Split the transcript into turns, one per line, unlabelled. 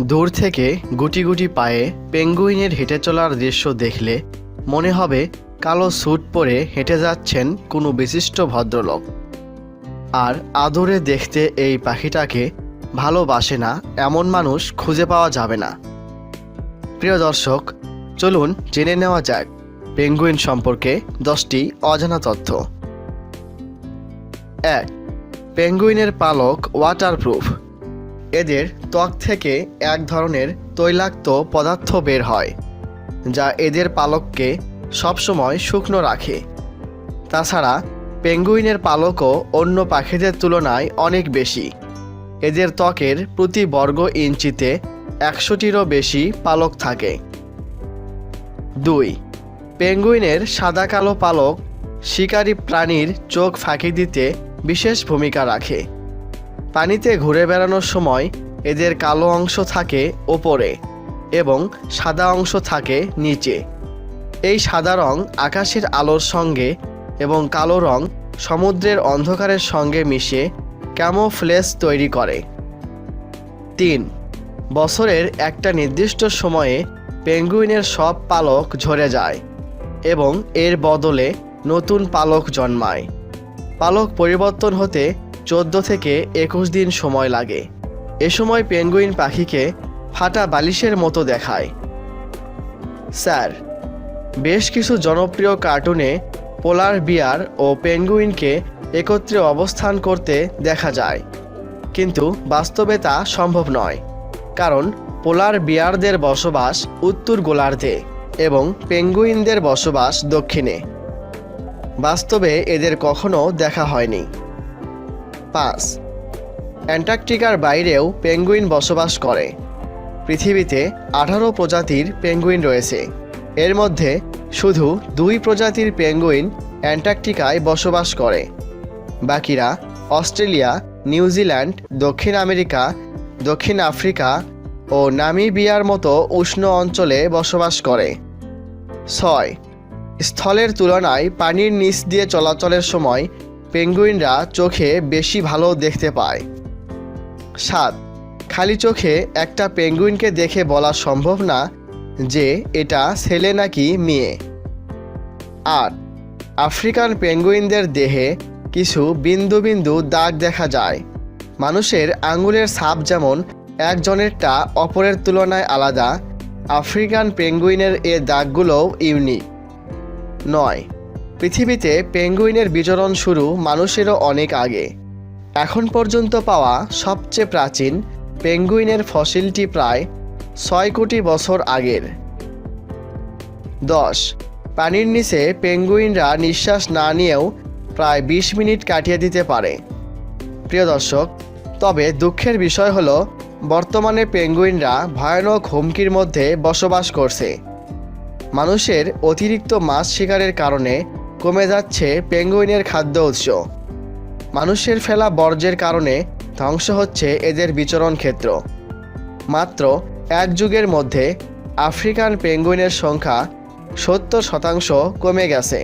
দূর থেকে গুটি গুটি পায়ে পেঙ্গুইনের হেঁটে চলার দৃশ্য দেখলে মনে হবে কালো স্যুট পরে হেঁটে যাচ্ছেন কোনো বিশিষ্ট ভদ্রলোক। আর আদরে দেখতে এই পাখিটাকে ভালোবাসে না এমন মানুষ খুঁজে পাওয়া যাবে না। প্রিয় দর্শক, চলুন জেনে নেওয়া যাক পেঙ্গুইন সম্পর্কে দশটি অজানা তথ্য। এক, পেঙ্গুইনের পালক ওয়াটারপ্রুফ। এদের ত্বক থেকে এক ধরনের তৈলাক্ত পদার্থ বের হয়, যা এদের পালককে সবসময় শুকনো রাখে। তাছাড়া, পেঙ্গুইনের পালকও অন্য পাখিদের তুলনায় অনেক বেশি। এদের ত্বকের প্রতি বর্গ ইঞ্চিতে একশোটিরও বেশি পালক থাকে। দুই, পেঙ্গুইনের সাদা কালো পালক শিকারী প্রাণীর চোখ ফাঁকি দিতে বিশেষ ভূমিকা রাখে। পানিতে ঘুরে বেড়ানোর সময় এদের কালো অংশ থাকে ওপরে এবং সাদা অংশ থাকে নিচে। এই সাদা রং আকাশের আলোর সঙ্গে এবং কালো রং সমুদ্রের অন্ধকারের সঙ্গে মিশে ক্যামোফ্লেস তৈরি করে। তিন, বছরের একটা নির্দিষ্ট সময়ে পেঙ্গুইনের সব পালক ঝরে যায় এবং এর বদলে নতুন পালক জন্মায়। পালক পরিবর্তন হতে চোদ্দ থেকে একুশ দিন সময় লাগে। এ সময় পেঙ্গুইন পাখিকে ফাটা বালিশের মতো দেখায়। স্যার, বেশ কিছু জনপ্রিয় কার্টুনে পোলার বিয়ার ও পেঙ্গুইনকে একত্রে অবস্থান করতে দেখা যায়। কিন্তু বাস্তবে তা সম্ভব নয়, কারণ পোলার বিয়ারদের বসবাস উত্তর গোলার্ধে এবং পেঙ্গুইনদের বসবাস দক্ষিণে। বাস্তবে এদের কখনো দেখা হয়নি। পাঁচ অ্যান্টার্কটিকার বাইরেও পেঙ্গুইন বসবাস করে। পৃথিবীতে আঠারো প্রজাতির পেঙ্গুইন রয়েছে। এর মধ্যে শুধু দুই প্রজাতির পেঙ্গুইন অ্যান্টার্কটিকায় বসবাস করে। বাকিরা অস্ট্রেলিয়া নিউজিল্যান্ড দক্ষিণ আমেরিকা, দক্ষিণ আফ্রিকা ও নামিবিয়ার মতো উষ্ণ অঞ্চলে বসবাস করে। ছয়। স্থলের তুলনায় পানির নিচ দিয়ে চলাচলের সময় পেঙ্গুইনরা চোখে বেশি ভালো দেখতে পায়। সাত, খালি চোখে একটা পেঙ্গুইনকে দেখে বলা সম্ভব না যে এটা ছেলে নাকি মেয়ে। আট, আফ্রিকান পেঙ্গুইনদের দেহে কিছু বিন্দু বিন্দু দাগ দেখা যায়। মানুষের আঙুলের ছাপ যেমন একজনেরটা অপরের তুলনায় আলাদা, আফ্রিকান পেঙ্গুইনের এ দাগগুলোও ইউনিক। নয় পৃথিবীতে পেঙ্গুইনের বিচরণ শুরু মানুষেরও অনেক আগে। এখন পর্যন্ত পাওয়া সবচেয়ে প্রাচীন পেঙ্গুইনের ফসিলটি প্রায় ছয় কোটি বছর আগের। দশ। পানির নিচে পেঙ্গুইনরা নিঃশ্বাস না নিয়েও প্রায় বিশ মিনিট কাটিয়ে দিতে পারে। প্রিয় দর্শক, তবে দুঃখের বিষয় হলো, বর্তমানে পেঙ্গুইনরা ভয়ানক হুমকির মধ্যে বসবাস করছে। মানুষের অতিরিক্ত মাছ শিকারের কারণে কমে যাচ্ছে পেঙ্গুইনের খাদ্য উৎস। মানুষের ফেলা বর্জ্যের কারণে ধ্বংস হচ্ছে এদের বিচরণ ক্ষেত্র। মাত্র এক যুগের মধ্যে আফ্রিকান পেঙ্গুইনের সংখ্যা সত্তর শতাংশ কমে গেছে।